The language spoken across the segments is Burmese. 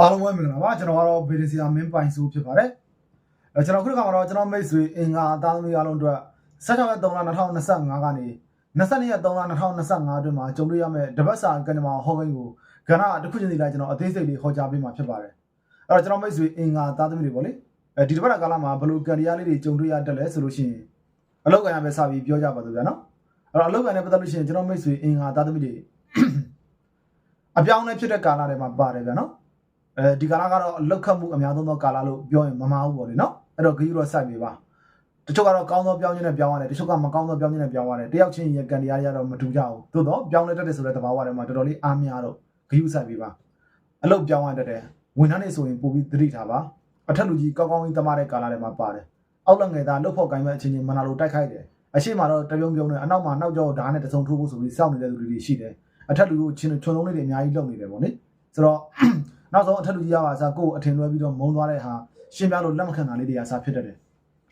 အားလုံးပဲမင်္ဂလာပါကျွန်တော်ကတော့ဗီဒီစီယာမင်းပိုင်စုဖြစ်ပါတယ်အဲကျွန်တော်ခုတစ်ခါမှာတော့ကျွန်တော်မိတ်ဆွေအင်္ဂါအသားသမီးအားလုံးအတွက်16ရက်3လ2025ကနေ22ရက်3လ2025အတွင်းမှာကြုံတွေ့ရမယ့်တပတ်စာကံကြမ္မာဟောကိန်းကိုကဏ္ဍတစ်ခုချင်းစီလိုက်ကျွန်တော်အသေးစိတ်လေးဟောကြားပေးမှာဖြစ်ပါတယ်အဲ့တော့ကျွန်တော်မိတ်ဆွေအင်္ဂါအသားသမီးတွေပေါ့လေအဲဒီတပတ်ကာလမှာဘယ်လိုကံတရားလေးတွေကြုံတွေ့ရတတ်လဲဆိုလို့ရှိရင်အလောက်ကံရပဲစပြီးပြောကြပါတော့ဗျာနော်အဲ့တော့အလောက်ကံနဲ့ပတ်သက်လို့ရှိရင်ကျွန်တော်မိတ်ဆွေအင်္ဂါအသားသမီးတွေအပြောင်းအလဲဖြစ်တဲ့ကာလတွေမှာပါတယ်ဗျာနော် အဲဒီကာလကတော့အလောက်ခတ်မှုအများဆုံးသောကာလလို့ပြောရင်မမှားဘူးပေါ့လေနော်အဲ့တော့ဂရုတော့စိုက်ပြီပါတချို့ကတော့ကောင်းသောပြောင်းခြင်းနဲ့ပြောင်းရတယ်တချို့ကမကောင်းသောပြောင်းခြင်းနဲ့ပြောင်းရတယ်တယောက်ချင်းရဲ့ကံတရားတွေကတော့မတူကြဘူးသို့တော့ပြောင်းလဲတတ်တယ်ဆိုတဲ့သဘာဝတွေမှာတော်တော်လေးအားများတော့ဂရုစိုက်ပြီပါအလောက်ပြောင်းရတတ်တယ်ဝန်ထမ်းတွေဆိုရင်ပို့ပြီးသတိထားပါအထက်လူကြီးကောင်းကောင်းကြီးတမတဲ့ကာလတွေမှာပါတယ်အောက်လက်ငယ်သားလှုပ်ဖို့ကိုင်းမဲ့အချင်းချင်းမနာလို့တိုက်ခိုက်တယ်အရှိမတော့တပြုံပြုံနဲ့အနောက်မှာနောက်ကျောဓာတ်နဲ့တဆုံထိုးဖို့ဆိုပြီးစောင့်နေတဲ့လူတွေရှိတယ်အထက်လူကိုချင်းချုံလုံးလေးတွေအများကြီးလုပ်နေတယ်ပေါ့လေဆိုတော့ နောက်ဆုံးအထက်လူကြီးရပါစားကိုယ်အထင်လွဲပြီးတော့မုံသွားတဲ့ဟာရှင်းပြလို့လက်မခံတာလေးတွေအစားဖြစ်တတ်တယ်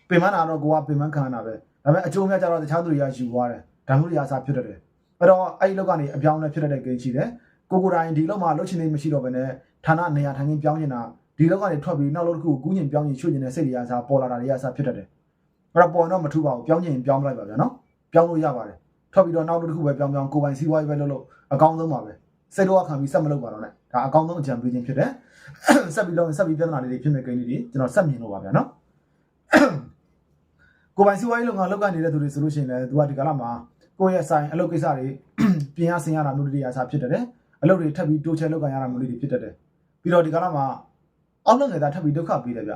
ပင်မနာတော့ကိုကပင်မခံတာပဲဒါပေမဲ့အကျိုးများကြတော့တခြားသူတွေကယူသွားတယ်ဒါမျိုးတွေအစားဖြစ်တတ်တယ်အဲ့တော့အဲ့ဒီလောက်ကနေအပြောင်းလဲဖြစ်တတ်တဲ့ကိန်းရှိတယ်ကိုကိုတိုင်းဒီလောက်မှလှုပ်ချင်နေမရှိတော့ဘဲနဲ့ဌာနနေရာထိုင်ချင်းပြောင်းနေတာဒီလောက်ကနေထွက်ပြီးနောက်လောက်တစ်ခုကူးညင်ပြောင်းညင်ရွှေ့ညင်တဲ့စိတ်တွေအစားပေါ်လာတာတွေအစားဖြစ်တတ်တယ်အဲ့တော့ပေါ်တော့မထူပါဘူးပြောင်းညင်ပြောင်းလိုက်ပါဗျာနော်ပြောင်းလို့ရပါတယ်ထွက်ပြီးတော့နောက်တစ်ခုပဲပြောင်းပြောင်းကိုပိုင်စီးပွားရေးပဲလုပ်လို့အကောင်းဆုံးပါပဲ စိတ်တော့ခံပြီးစက်မလုပ်ပါတော့နဲ့ဒါအကောင်းဆုံးအကြံပေးခြင်းဖြစ်တယ်ဆက်ပြီးတော့ဆက်ပြီးပြဿနာလေးတွေဖြစ်မဲ့ကိန်းလေးတွေကျွန်တော်ဆက်မြင်လို့ပါဗျာနော်ကိုပိုင်စီဝိုင်းလုံငါလောက်ကနေနေတဲ့သူတွေဆိုလို့ရှိရင်လည်းသူကဒီကလာမှာကိုယ့်ရဲ့ဆိုင်အလုပ်ကိစ္စတွေပြင်ရဆင်ရတာမျိုးတွေအစားဖြစ်တတ်တယ်အလုပ်တွေထပ်ပြီးတိုးချဲလောက်ကန်ရတာမျိုးတွေဖြစ်တတ်တယ်ပြီးတော့ဒီကလာမှာအောက်လက်ငယ်သားထပ်ပြီးဒုက္ခပေးတယ်ဗျ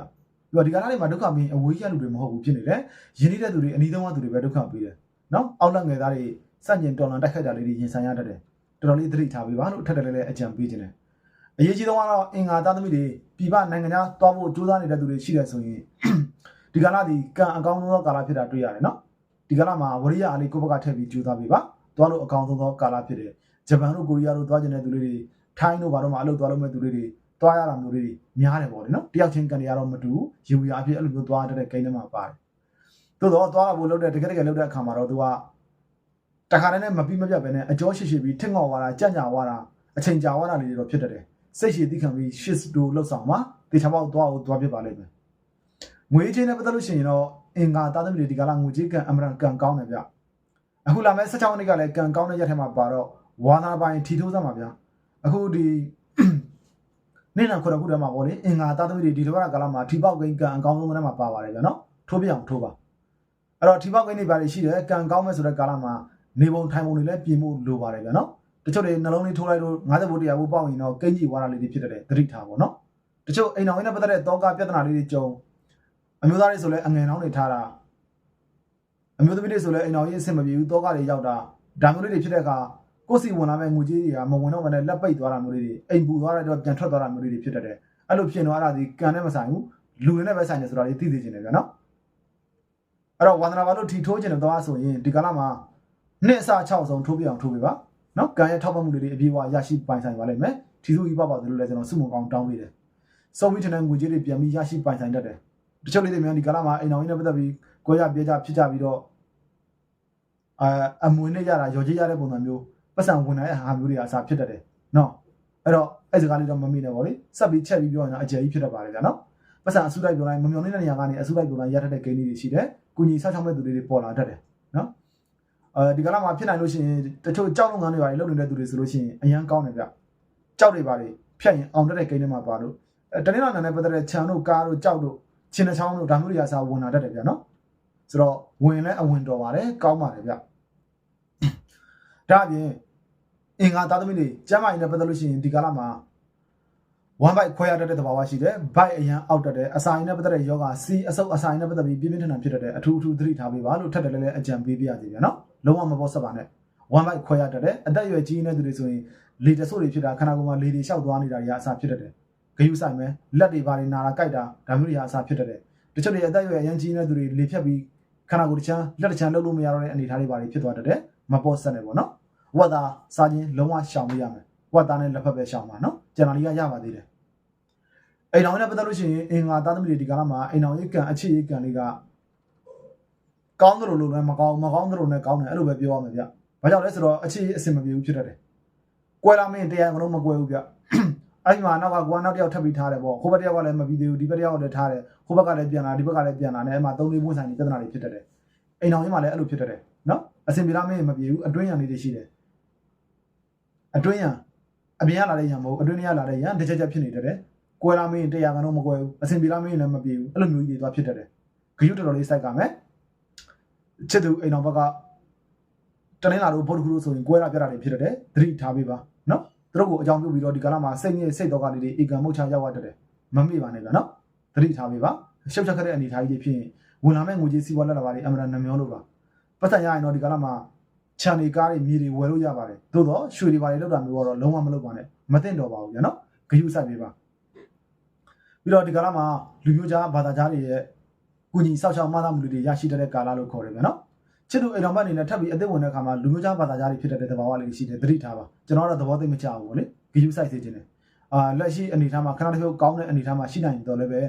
ပြီးတော့ဒီကလာလေးမှာဒုက္ခမင်းအဝေးရလူတွေမဟုတ်ဘူးဖြစ်နေတယ်ယဉ်နေတဲ့သူတွေအနီးဆုံးကသူတွေပဲဒုက္ခပေးတယ်နော်အောက်လက်ငယ်သားတွေစန့်ကျင်တော်လန်တိုက်ခိုက်တာလေးတွေရင်ဆိုင်ရတတ်တယ် တော်တော်လေးသတိထားပေးပါလို့ထပ်တယ်လည်းအကြံပေးခြင်းတယ်အရေးကြီးဆုံးကတော့အင်္ဂါသားသမီးတွေပြည်ပနိုင်ငံခြားသွားဖို့ကြိုးစားနေတဲ့သူတွေရှိတယ်ဆိုရင်ဒီကာလဒီကံအကောင်းဆုံးသောကာလဖြစ်တာတွေ့ရတယ်နော်ဒီကာလမှာဝရိယအားလေးကိုယ့်ဘက်ကထည့်ပြီးကြိုးစားပေးပါသွားလို့အကောင်းဆုံးသောကာလဖြစ်တယ်ဂျပန်တို့ကိုရီးယားတို့သွားကျင်တဲ့သူတွေတွေထိုင်းတို့ဘာတို့မှအလုပ်သွားလို့မဲ့သူတွေတွေသွားရတာမျိုးတွေများတယ်ပေါ့လေနော်တယောက်ချင်းကံတွေကတော့မတူဘူးရေဝီအဖြစ်အဲ့လိုမျိုးသွားတတ်တဲ့ကိန်းတွေမှာပါတယ်သို့တော့သွားဖို့လုပ်တဲ့တကယ်တကယ်လုပ်တဲ့အခါမှာတော့သူက တခါတည်းနဲ့မပြီးမပြတ်ပဲနဲ့အကျော်ရှိရှိပြီးထက်ငေါ်သွားတာကြံ့ညာသွားတာအချိန်ကြာသွားတာလေးတွေတော့ဖြစ်တတ်တယ်စိတ်ရှည်သိခံပြီး shift တို့လောက်ဆောင်မှာတေချာပေါက်သွားအောင်သွားဖြစ်ပါလိမ့်မယ်ငွေချင်းနဲ့ပတ်သက်လို့ရှိရင်တော့အင်္ဂါသားသမီးတွေဒီကလာငွေချင်းကန်အမရန်ကန်ကောင်းတယ်ဗျအခုလာမဲ့16နှစ်ကလည်းကန်ကောင်းတဲ့ရက်ထဲမှာပါတော့ဝါနာပိုင်းထီထိုးစမ်းပါဗျအခုဒီနေ့နောက်ခုတော့ခုတည်းမှာပေါ့လေအင်္ဂါသားသမီးတွေဒီတစ်ပတ်ကာလမှာထီပေါက်ကိန်းကန်အကောင်းဆုံးတဲ့မှာပါပါတယ်ဗျနော်ထိုးပြအောင်ထိုးပါအဲ့တော့ထီပေါက်ကိန်းတွေပါလေရှိတယ်ကန်ကောင်းမဲ့ဆိုတဲ့ကာလမှာ နေပုံထိုင်ပုံတွေလည်းပြင်ဖို့လိုပါတယ်ဗျနော်တချို့တွေနှလုံးလေးထိုးလိုက်လို့90ဘုတ်တရားဘုတ်ပေါက်ရင်တော့ကိန်းကြီးဝါတာလေးတွေဖြစ်တတ်တယ်သတိထားပါတော့တချို့အိမ်တော်ရင်းနဲ့ပတ်သက်တဲ့တောကပြဿနာလေးတွေကြုံအမျိုးသားတွေဆိုလဲအငယ်နှောင်းတွေထားတာအမျိုးသမီးတွေဆိုလဲအိမ်တော်ရင်းအဆင်မပြေဘူးတောကတွေရောက်တာဒါမျိုးလေးတွေဖြစ်တဲ့အခါကိုယ်စီဝင်လာမဲ့ငွေကြီးတွေကမဝင်တော့မနဲ့လက်ပိတ်သွားတာမျိုးလေးတွေအိမ်ပူသွားတဲ့တော့ပြန်ထွက်သွားတာမျိုးလေးတွေဖြစ်တတ်တယ်အဲ့လိုဖြစ်နေတော့အဲ့ဒါဒီကန်နဲ့မဆိုင်ဘူးလူတွေနဲ့ပဲဆိုင်တယ်ဆိုတာလေးသိသိချင်တယ်ဗျာနော်အဲ့တော့ဝန္ဒနာဘာလို့ထီထိုးချင်တယ်တော့ဆိုရင်ဒီကလာမှာ နှစ်အစ6ဆုံးထိုးပြအောင်ထိုးပြပါနော်ကံရဲ့ထောက်ပံ့မှုတွေအပြည့်အဝရရှိပိုင်ဆိုင်ပါလိမ့်မယ်ထီစုကြီးပပသလိုလဲကျွန်တော်စုမကောင်းတောင်းပေးတယ်စုံပြီးထတဲ့ငွေကြေးတွေပြန်ပြီးရရှိပိုင်ဆိုင်တတ်တယ်တချို့လေးတွေများဒီကာလမှာအိမ်တော်ကြီးနဲ့ပတ်သက်ပြီးကိုရပြေးကြဖြစ်ကြပြီးတော့အာအမွေနဲ့ရတာရော်ကြီးရတဲ့ပုံစံမျိုးပတ်စံဝင်လာတဲ့ဟာမျိုးတွေအစားဖြစ်တတ်တယ်နော်အဲ့တော့အဲ့စကားလေးတော့မမိနဲ့ပေါ့လေဆက်ပြီးချက်ပြီးပြောရင်တော့အကျယ်ကြီးဖြစ်တတ်ပါတယ်ဗျာနော်ပတ်စံအစုလိုက်ပြောလိုက်မမျောနေတဲ့နေရာကနေအစုလိုက်ပြောလိုက်ရတတ်တဲ့ဂိမ်းလေးတွေရှိတယ်ကုညီဆောက်ချောင်းမဲ့သူတွေပေါ်လာတတ်တယ်နော် အဲဒီကလာမှာဖြစ်နိုင်လို့ရှိရင်တချို့ကြောက်လုံငန်းတွေပါလေလုပ်နေတဲ့သူတွေဆိုလို့ရှိရင်အရန်ကောင်းတယ်ဗျကြောက်တွေပါလေဖြတ်ရင်အောင်တက်တဲ့ကိန်းတွေမှာပါလို့အဲတနင်္လာနေ့နဲ့ပတ်သက်တဲ့ခြံတို့ကားတို့ကြောက်တို့ချင်းနှချောင်းတို့ဒါမျိုးတွေကစားဝင်လာတတ်တယ်ဗျနော်ဆိုတော့ဝင်လဲအဝင်တော်ပါတယ်ကောင်းပါတယ်ဗျဒါအပြင်အင်္ဂါသားသမီးတွေကျမ်းမာရေးနဲ့ပတ်သက်လို့ရှိရင်ဒီကလာမှာ one byte ခွဲရတတ်တဲ့သဘာဝရှိတယ် byte အရန်အောက်တက်တယ်အစာရင်းနဲ့ပတ်သက်တဲ့ယောဂ C အဆုပ်အစာရင်းနဲ့ပတ်သက်ပြီးပြင်းပြင်းထန်ထန်ဖြစ်တတ်တယ်အထူးအထူးသတိထားပေးပါလို့ထပ်တယ်လည်းအကြံပေးပြရစီဗျာနော် လုံးဝမပေါ်ဆက်ပါနဲ့ one byte ခွဲရတတ်တယ်အသက်အရွယ်ကြီးနေတဲ့သူတွေဆိုရင်လေတဆိုးတွေဖြစ်တာခန္ဓာကိုယ်မှာလေတွေလျှောက်သွားနေတာတွေအစာဖြစ်တတ်တယ်ဂယုဆိုင်မယ်လက်တွေပါတွေနာတာကြိုက်တာဒါမျိုးတွေအစာဖြစ်တတ်တယ်တချို့တွေအသက်အရွယ်အရန်ကြီးနေတဲ့သူတွေလေဖြတ်ပြီးခန္ဓာကိုယ်တစ်ချမ်းလက်တစ်ချမ်းလှုပ်လို့မရတော့တဲ့အနေအထားတွေပါတွေဖြစ်သွားတတ်တယ်မပေါ်ဆက်နဲ့ပေါ့နော်ဝတ်သားစားခြင်းလုံးဝရှောင်ပေးရမယ်ဝတ်သားနဲ့လက်ဖက်ပဲရှောင်ပါနော်ကျန်တာလေးကရပါသေးတယ်အိမ်တော်နဲ့ပတ်သက်လို့ရှိရင်အင်္ဂါသားသမီးတွေဒီကာလမှာအိမ်တော်ရေးကံအခြေရေးကံလေးက ကောင်းတယ်လို့လည်းမကောင်းမကောင်းတယ်လို့လည်းကောင်းတယ်အဲ့လိုပဲပြောရမယ်ဗျ။ဘာကြောင့်လဲဆိုတော့အခြေရေးအဆင်မပြေဘူးဖြစ်တတ်တယ်။ကွဲလာမင်းတရားမလို့မကွဲဘူးဗျ။အဲ့ဒီမှာနောက်ကကွာနောက်တစ်ယောက်ထပ်ပြီးထားတယ်ပေါ့ဟိုဘက်တစ်ယောက်ကလည်းမပြီးသေးဘူးဒီဘက်တစ်ယောက်ကလည်းထားတယ်ဟိုဘက်ကလည်းပြန်လာဒီဘက်ကလည်းပြန်လာနဲ့အဲ့မှာသုံးလေးပွင့်ဆိုင်တွေပြဿနာတွေဖြစ်တတ်တယ်အိမ်တော်ကြီးမှာလည်းအဲ့လိုဖြစ်တတ်တယ်နော်အစင်ပြေလားမင်းမပြေဘူးအတွင်းရံလေးတွေရှိတယ်အတွင်းရံအပြင်ကလာတဲ့ရံမဟုတ်အတွင်းထဲကလာတဲ့ရံတစ်ချက်ချက်ဖြစ်နေတတ်တယ်ကွဲလားမင်းတရားကတော့မကွဲဘူးအစင်ပြေလားမင်းလည်းမပြေဘူးအဲ့လိုမျိုးကြီးတွေသွားဖြစ်တတ်တယ်ဂယုတော်တော်လေးစိုက်ကမယ် ချစ်သူအိမ်တော်ဘက်ကတနင်္လာတို့ဗုဒ္ဓဂုတို့ဆိုရင်ကွဲတာပြတာတွေဖြစ်တတ်တယ်သတိထားပေးပါနော်သူတို့ကိုအကြောင်းပြုပြီးတော့ဒီကာလမှာစိတ်နဲ့စိတ်တော်ကလေးတွေဧကံမုတ်ချရောက်ရတတ်တယ်မမေ့ပါနဲ့ဗျာနော်သတိထားပေးပါရှုပ်ချက်ခက်တဲ့အနေအထားကြီးဖြစ်ရင်ဝင်လာမဲ့ငွေကြီးစီးပွားလက်လာပါလေအမှန်တန်နှမျောလို့ပါပတ်စံရရင်တော့ဒီကာလမှာခြံနေကားတွေမြေတွေဝယ်လို့ရပါတယ်သို့တော့ရွှေတွေပါလေလောက်တာမျိုးကတော့လုံးဝမလုပ်ပါနဲ့မသိတော့ပါဘူးဗျာနော်ဂယုစိုက်ပေးပါပြီးတော့ဒီကာလမှာလူမျိုးကြားဘာသာကြားတွေရဲ့ ကုညီဆောက်ရှောက်မသားမှုတွေရရှိတဲ့ကာလလို့ခေါ်တယ်ဗျာနော်ချစ်သူအိမ်တော်မအနေနဲ့ထပ်ပြီးအသက်ဝင်တဲ့အခါမှာလူမျိုးကြားဘာသာကြားတွေဖြစ်တဲ့သဘာဝလေးရှိတယ်သတိထားပါကျွန်တော်ကတော့သဘောသိမချဘူးဗောလေဂယုစိုက်စေခြင်းတယ်အာလက်ရှိအနေထားမှာခဏတစ်ဖြုတ်ကောင်းတဲ့အနေထားမှာရှိနိုင်တော့လည်းပဲ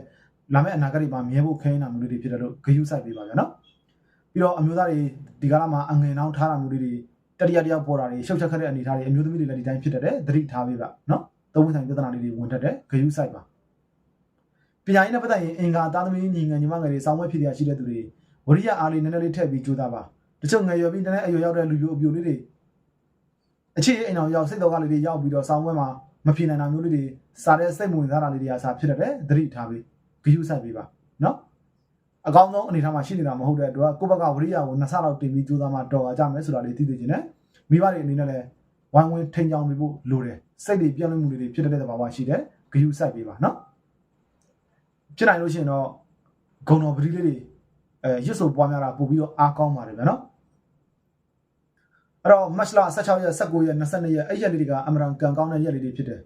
လာမယ့်အနာဂတ်တွေမှာမြဲဖို့ခဲနေတာမျိုးတွေဖြစ်တဲ့လို့ဂယုစိုက်ပေးပါဗျာနော်ပြီးတော့အမျိုးသားတွေဒီကာလမှာအငွေနှောင်းထားတာမျိုးတွေတတိယတယောက်ပေါ်တာတွေရှုပ်ချက်ခက်တဲ့အနေထားတွေအမျိုးသမီးတွေလည်းဒီတိုင်းဖြစ်တတ်တယ်သတိထားပေးပါနော်သုံးဝင်ဆိုင်ပြဿနာလေးတွေဝင်တတ်တယ်ဂယုစိုက်ပါ ပညာရေးနဲ့ပတ်သက်ရင်အင်္ဂါသားသမီးညီငယ်ညီမငယ်တွေစောင်းဝဲဖြစ်ရရှိတဲ့သူတွေဝရိယအားလေးနည်းနည်းလေးထည့်ပြီးကြိုးစားပါတချို့ငယ်ရွယ်ပြီးတနေ့အရွယ်ရောက်တဲ့လူမျိုးအပြိုလေးတွေအခြေအိမ်အောင်ရောက်စိတ်တော်ကလေးတွေရောက်ပြီးတော့စောင်းဝဲမှာမဖြစ်နိုင်တာမျိုးလေးတွေစားတဲ့စိတ်ဝင်စားတာလေးတွေအစားဖြစ်တတ်တယ်သတိထားပေးဂယုစိုက်ပေးပါနော်အကောင်းဆုံးအနေထားမှာရှိနေတာမဟုတ်တဲ့အတွက်ကိုယ့်ဘက်ကဝရိယကိုနှစ်ဆလောက်တင်ပြီးကြိုးစားမှတော်ကြမယ်ဆိုတာလေးသိသိချင်းနဲ့မိဘတွေအနေနဲ့လည်းဝိုင်းဝန်းထိန်ချောင်းပေးဖို့လိုတယ်စိတ်တွေပြည့်လွတ်မှုတွေဖြစ်တဲ့သဘာဝရှိတယ်ဂယုစိုက်ပေးပါနော် ဖြစ်နိုင်လို့ရှိရင်တော့ဂုံတော်ပတိလေးတွေအဲရွတ်ဆိုပွားများတာပို့ပြီးတော့အားကောင်းပါတယ်ဗျာနော်အဲ့တော့မတ်လ16ရက်19ရက်22ရက်အဲ့ရက်လေးတွေကအမရန်ကန်ကောင်းတဲ့ရက်လေးတွေဖြစ်တယ်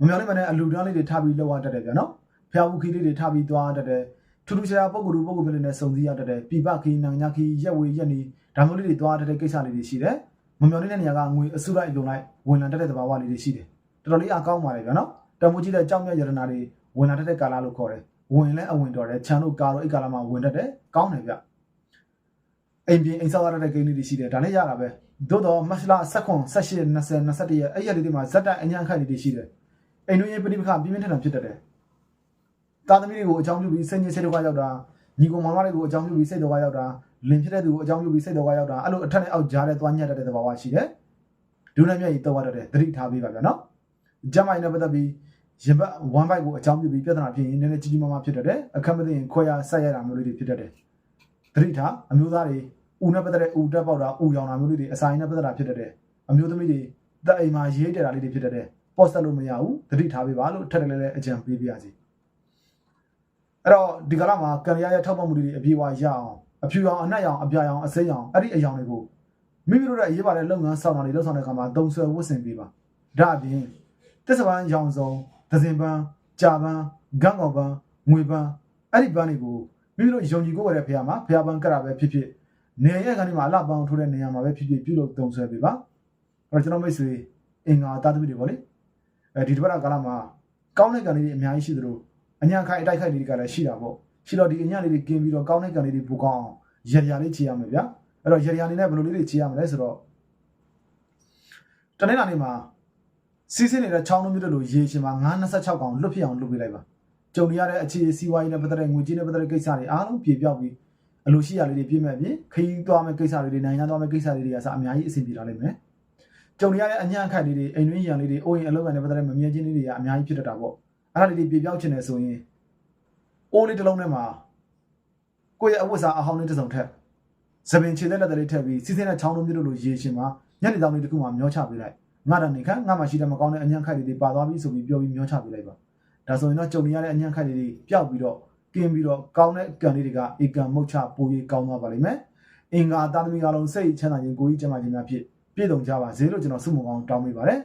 မမျော်လင့်မနဲ့အလူတန်းလေးတွေထားပြီးလောက်ရတတ်တယ်ဗျာနော်ဖျားဘူးခီလေးတွေထားပြီးသွားတတ်တယ်ထူးထူးခြားခြားပုံကူပုံကူပြလေးနဲ့စုံစည်းရတတ်တယ်ပြပခီနန်ညာခီရက်ဝေရက်နီဒါမျိုးလေးတွေသွားတတ်တဲ့ကိစ္စလေးတွေရှိတယ်မမျော်လင့်တဲ့နေရာကငွေအစုလိုက်အပြုံလိုက်ဝင်လာတတ်တဲ့သဘာဝလေးတွေရှိတယ်တော်တော်လေးအားကောင်းပါတယ်ဗျာနော်တမိုးကြီးတဲ့ကြောက်မြတ်ရတနာတွေဝင်လာတတ်တဲ့ကာလလို့ခေါ်တယ် ဝင်လဲအဝင်တော်တယ်ခြံတို့ကာတော့အဲ့ကာလမှာဝင်တတ်တယ်ကောင်းတယ်ဗျအိမ်ပြင်အိမ်ဆောက်ရတဲ့ကိန်းလေးတွေရှိတယ်ဒါလည်းရတာပဲသို့တော့မတ်လ16 18 20 21ရက်အဲ့ရက်လေးတွေမှာဇက်တိုင်အញ្ញံခိုက်လေးတွေရှိတယ်အိမ်တွင်းရေးပဋိပက္ခပြင်းပြင်းထန်ထန်ဖြစ်တတ်တယ်သားသမီးတွေကိုအကြောင်းပြုပြီးစိတ်ညစ်စိတ်ဒုက္ခရောက်တာညီကောင်မောင်မတွေကိုအကြောင်းပြုပြီးစိတ်ဒုက္ခရောက်တာလင်ဖြစ်တဲ့သူကိုအကြောင်းပြုပြီးစိတ်ဒုက္ခရောက်တာအဲ့လိုအထက်နဲ့အောက်ကြားတဲ့သွားညက်တတ်တဲ့သဘာဝရှိတယ်ဒုနဲ့မြတ်ကြီးတော့တတ်တယ်သတိထားပေးပါဗျာနော်ဂျမိုင်းနဲ့ပတ်သက်ပြီး ရင်ဘတ်1 byte ကိုအကြောင်းပြုပြီးပြဿနာဖြစ်ရင်နည်းနည်းကြီးကြီးမားမားဖြစ်တတ်တယ်အခက်မသိရင်ခွဲရဆက်ရတာမျိုးလေးတွေဖြစ်တတ်တယ်သတိထားအမျိုးသားတွေဦးနဲ့ပတ်သက်တဲ့ဦးတက်ပေါက်တာဦးရောင်တာမျိုးလေးတွေအဆိုင်နဲ့ပတ်သက်တာဖြစ်တတ်တယ်အမျိုးသမီးတွေတက်အိမ်မှာရေးတယ်တာလေးတွေဖြစ်တတ်တယ်ပေါ့ဆက်လို့မရဘူးသတိထားပေးပါလို့ထက်တယ်လည်းအကြံပေးပြရစီအဲ့တော့ဒီကလာမှာကံရရဲ့ထောက်ပံ့မှုတွေအပြေအဝရအောင်အဖြူရောင်အနက်ရောင်အပြာရောင်အစိမ်းရောင်အဲ့ဒီအယောင်တွေကိုမိမိတို့ရဲ့အရေးပါတဲ့လုပ်ငန်းဆောင်တာတွေလုပ်ဆောင်တဲ့အခါမှာတုံဆွဲဝတ်ဆင်ပေးပါဒါအပြင်တစ္ဆပန်းရောင်စုံ သဇင်ပန်းကြာပန်းဂန်းကောင်ပန်းငွေပန်းအဲ့ဒီပန်းတွေကိုမိမိတို့ယုံကြည်ကိုယ်ရတဲ့ဖះမှာဖះပန်းကရပဲဖြစ်ဖြစ်နေရက်ကနေမှာအလှပန်းထိုးတဲ့နေရာမှာပဲဖြစ်ဖြစ်ပြုလုပ်တုံဆွဲပေးပါအဲ့တော့ကျွန်တော်မိတ်ဆွေအင်္ဂါတာသမီတွေပေါ့လေအဲဒီတစ်ပတ်ကာလမှာကောင်းတဲ့ကံလေးတွေအများကြီးရှိသလိုအညာခိုင်အတိုက်ခိုက်လေးတွေကလည်းရှိတာပေါ့ရှိတော့ဒီအညာလေးတွေကင်းပြီးတော့ကောင်းတဲ့ကံလေးတွေပူကောင်းအောင်ရရလေးခြေရမယ်ဗျာအဲ့တော့ရရလေးနဲ့ဘယ်လိုလေးတွေခြေရမလဲဆိုတော့တနေ့နာနေ့မှာ စီးစင်းနေတဲ့ချောင်းလုံးမျိုးတို့လိုရေရှင်မှာ926កောင်လွတ်ဖြစ်အောင်လုပ်ပေးလိုက်ပါကြုံရတဲ့အခြေစီးပွားရေးနဲ့ပတ်သက်တဲ့ငွေကြေးနဲ့ပတ်သက်တဲ့ကိစ္စတွေအားလုံးပြေပြောက်ပြီးအလိုရှိရလေးတွေပြည့်မဲ့ပြီးခရီးသွားမဲ့ကိစ္စတွေတွေနိုင်ငံသွားမဲ့ကိစ္စတွေတွေကအစအများကြီးအဆင်ပြေလာလိမ့်မယ်ကြုံရတဲ့အညံ့ခိုက်လေးတွေအိမ်တွင်းရံလေးတွေအိုးရင်အလုပ်ကနေပတ်သက်တဲ့မမြဲခြင်းလေးတွေကအများကြီးဖြစ်တတ်တာပေါ့အဲ့ဒါလေးတွေပြေပြောက်ချင်တယ်ဆိုရင်အိုးလေးတစ်လုံးထဲမှာကိုယ့်ရဲ့အဝတ်စားအဟောင်းလေးတစ်စုံထက်သပင်ခြေလက်လက်လေးထက်ပြီးစီးစင်းတဲ့ချောင်းလုံးမျိုးတို့လိုရေရှင်မှာညနေတောင်လေးတစ်ခုမှမျောချပေးလိုက် ငါတနေခါငါမှရှိတဲ့မကောင်းတဲ့အညံ့ခိုက်လေးတွေပါသွားပြီဆိုပြီးပြောပြီးမျောချပေးလိုက်ပါဒါဆိုရင်တော့ကြုံရတဲ့အညံ့ခိုက်လေးတွေပျောက်ပြီးတော့ကင်းပြီးတော့ကောင်းတဲ့ကံလေးတွေကဧကံမုတ်ချပိုးရေးကောင်းသွားပါလိမ့်မယ်အင်္ဂါတာသမီအလုံးစိတ်ချမ်းသာခြင်းကိုယ်ကြီးကျမ်းမာခြင်းများဖြင့်ပြည့်စုံကြပါစေလို့ကျွန်တော်ဆုမွန်ကောင်းတောင်းပေးပါတယ်